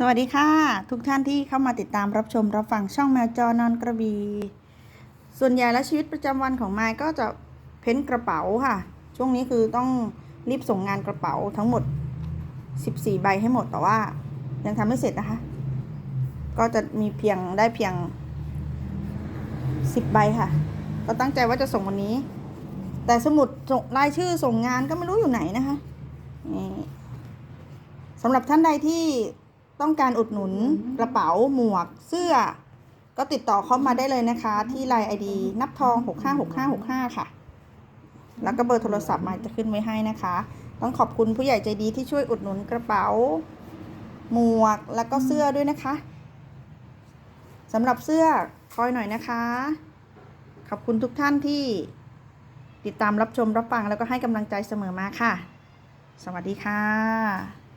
สวัสดีค่ะ ทุกท่านที่เข้ามาติดตามรับชมรับฟังช่องแมวจอนอนกระบีส่วนใหญ่แล้วชีวิตประจำวันของไมค์ก็จะเพ้นกระเป๋าค่ะ ช่วงนี้คือต้องรีบส่งงานกระเป๋าทั้งหมด 14 ใบให้หมดแต่ว่า ยังทำไม่เสร็จนะคะ ก็จะมีเพียงได้เพียง 10 ใบค่ะ ก็ตั้งใจว่าจะส่งวันนี้ แต่สมุดรายชื่อส่งงานก็ไม่รู้อยู่ไหนนะคะสำหรับท่านใดที่ ต้องการอุดหนุนกระเป๋าหมวกเสื้อ ก็ติดต่อเข้ามาได้เลยนะคะ ที่ไลน์ไอดีนับทอง 656565 ค่ะ แล้วก็เบอร์โทรศัพท์มาจะขึ้นไว้ให้นะคะ ต้องขอบคุณผู้ใหญ่ใจดีที่ช่วยอุดหนุนกระเป๋า หมวกแล้วก็เสื้อด้วยนะคะสำหรับเสื้อคอยหน่อยนะคะ ขอบคุณทุกท่านที่ติดตามรับชมรับฟังแล้วก็ให้กำลังใจเสมอมาค่ะ สวัสดีค่ะ